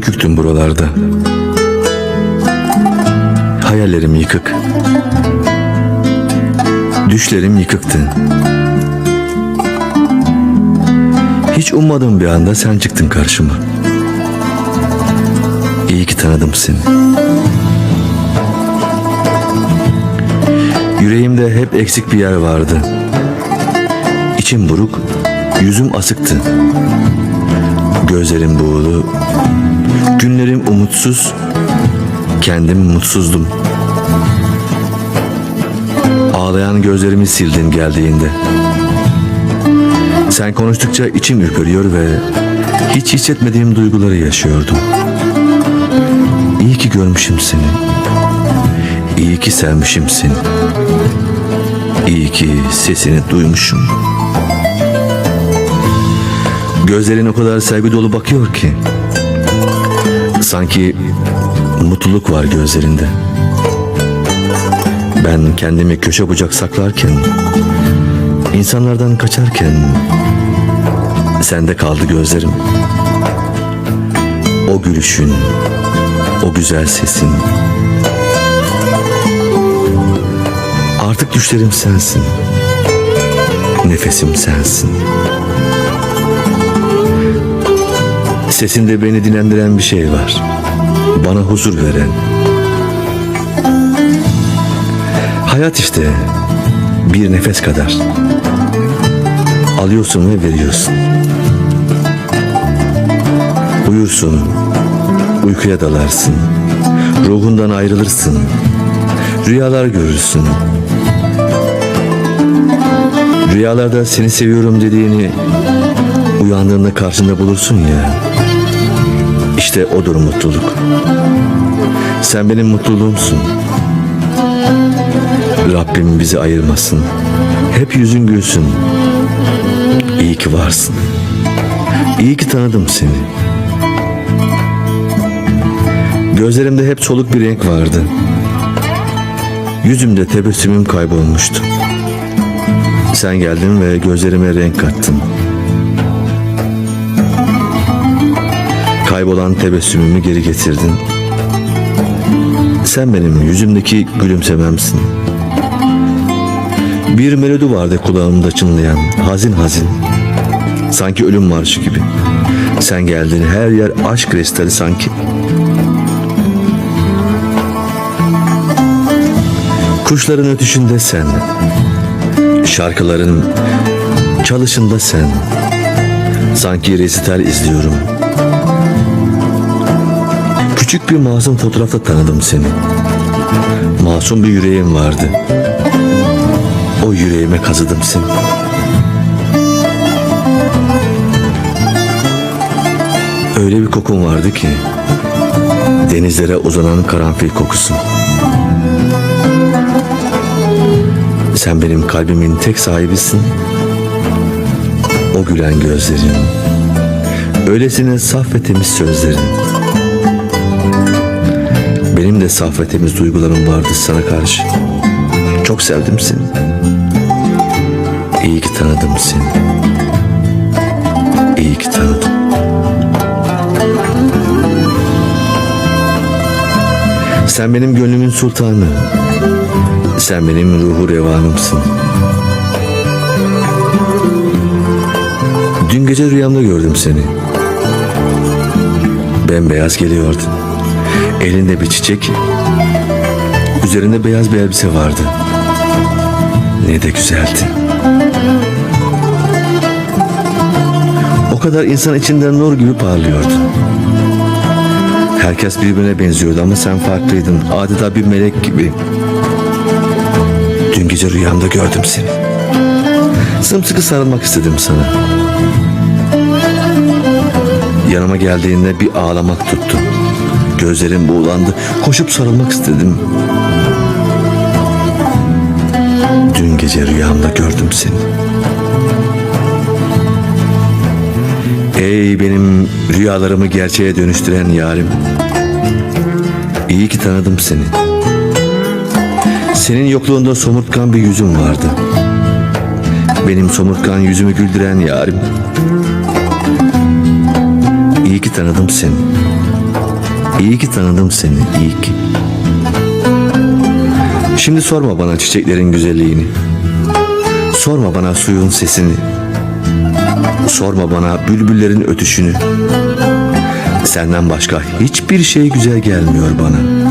büküktüm buralarda. Hayallerim yıkık. Düşlerim yıkıktı. Hiç ummadığım bir anda sen çıktın karşıma. İyi ki tanıdım seni. Yüreğimde hep eksik bir yer vardı. İçim buruk, yüzüm asıktı. Gözlerim buğulu, umutsuz, kendim mutsuzdum. Ağlayan gözlerimi sildin geldiğinde. Sen konuştukça içim ürperiyor ve hiç hissetmediğim duyguları yaşıyordum. İyi ki görmüşüm seni. İyi ki sevmişim seni. İyi ki sesini duymuşum. Gözlerin o kadar sevgi dolu bakıyor ki. Sanki mutluluk var gözlerinde. Ben kendimi köşe bucak saklarken, insanlardan kaçarken sende kaldı gözlerim. O gülüşün, o güzel sesin. Artık düşlerim sensin. Nefesim sensin. Sesinde beni dinlendiren bir şey var. Bana huzur veren. Hayat işte bir nefes kadar. Alıyorsun ve veriyorsun. Uyursun, uykuya dalarsın. Ruhundan ayrılırsın. Rüyalar görürsün. Rüyalarda seni seviyorum dediğini uyandığında karşında bulursun ya. İşte odur mutluluk. Sen benim mutluluğumsun. Rabbim bizi ayırmasın. Hep yüzün gülsün. İyi ki varsın. İyi ki tanıdım seni. Gözlerimde hep soluk bir renk vardı. Yüzümde tebessümüm kaybolmuştu. Sen geldin ve gözlerime renk kattın. Kaybolan tebessümümü geri getirdin. Sen benim yüzümdeki gülümsememsin. Bir melodi vardı kulağımda çınlayan, hazin hazin. Sanki ölüm marşı gibi. Sen geldin her yer aşk restali sanki. Kuşların ötüşünde sen. Şarkıların çalışında sen. Sanki resital izliyorum. Küçük bir masum fotoğrafta tanıdım seni. Masum bir yüreğim vardı. O yüreğime kazıdım seni. Öyle bir kokun vardı ki denizlere uzanan karanfil kokusu. Sen benim kalbimin tek sahibisin. O gülen gözlerin, öylesine saf ve temiz sözlerin. Benim de saf ve temiz duygularım vardı sana karşı. Çok sevdim seni. İyi ki tanıdım seni. İyi ki tanıdım. Sen benim gönlümün sultanı. Sen benim ruhu revanımsın. Dün gece rüyamda gördüm seni. Bembeyaz geliyordun. Elinde bir çiçek, üzerinde beyaz bir elbise vardı. Ne de güzeldi. O kadar insan içinden nur gibi parlıyordu. Herkes birbirine benziyordu ama sen farklıydın. Adeta bir melek gibi. Dün gece rüyamda gördüm seni. Sımsıkı sarılmak istedim sana. Yanıma geldiğinde bir ağlamak tuttu. Gözlerim buğulandı. Koşup sarılmak istedim. Dün gece rüyamda gördüm seni. Ey benim rüyalarımı gerçeğe dönüştüren yarim. İyi ki tanıdım seni. Senin yokluğunda somurtkan bir yüzüm vardı. Benim somurtkan yüzümü güldüren yarim. İyi ki tanıdım seni. İyi ki tanıdım seni, iyi ki. Şimdi sorma bana çiçeklerin güzelliğini. Sorma bana suyun sesini. Sorma bana bülbüllerin ötüşünü. Senden başka hiçbir şey güzel gelmiyor bana.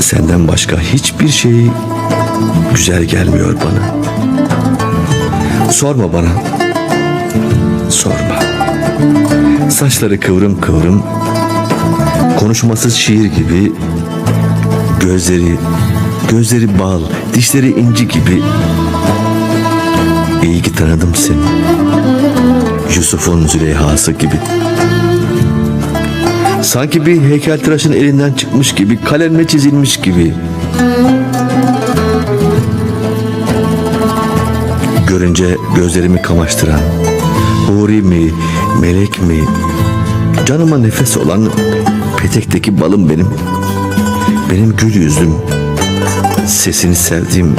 Senden başka hiçbir şey güzel gelmiyor bana. Sorma bana. Sorma. Saçları kıvrım kıvrım, konuşmasız şiir gibi, gözleri, gözleri bal, dişleri inci gibi. İyi ki tanıdım seni. Yusuf'un Züleyha'sı gibi. Sanki bir heykeltıraşın elinden çıkmış gibi, kalemle çizilmiş gibi. Görünce gözlerimi kamaştıran, huri mi, melek mi, canıma nefes olan petekteki balım benim. Benim gül yüzlüm, sesini sevdiğim,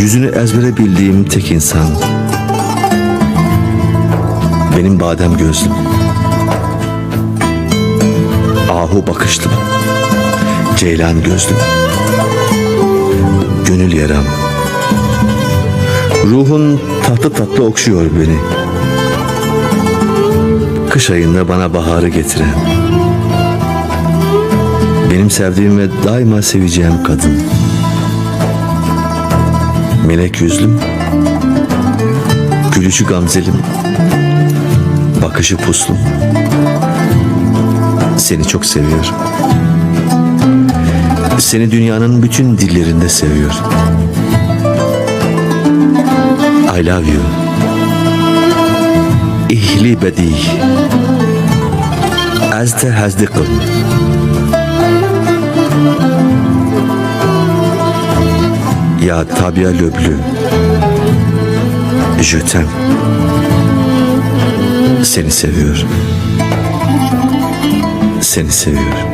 yüzünü ezbere bildiğim tek insan. Benim badem gözlüm. Ahu bakışlım. Ceylan gözlüm. Gönül yaram. Ruhun tatlı tatlı okşuyor beni. Kış ayında bana baharı getiren. Benim sevdiğim ve daima seveceğim kadın. Melek yüzlüm. Gülüşü gamzelim. Bakışı puslum. Seni çok seviyorum. Seni dünyanın bütün dillerinde seviyorum. I love you. İhli bedi. Azte hazdikum. Ya Tabia Löblü. T'aime. Seni seviyorum. Seni seviyorum.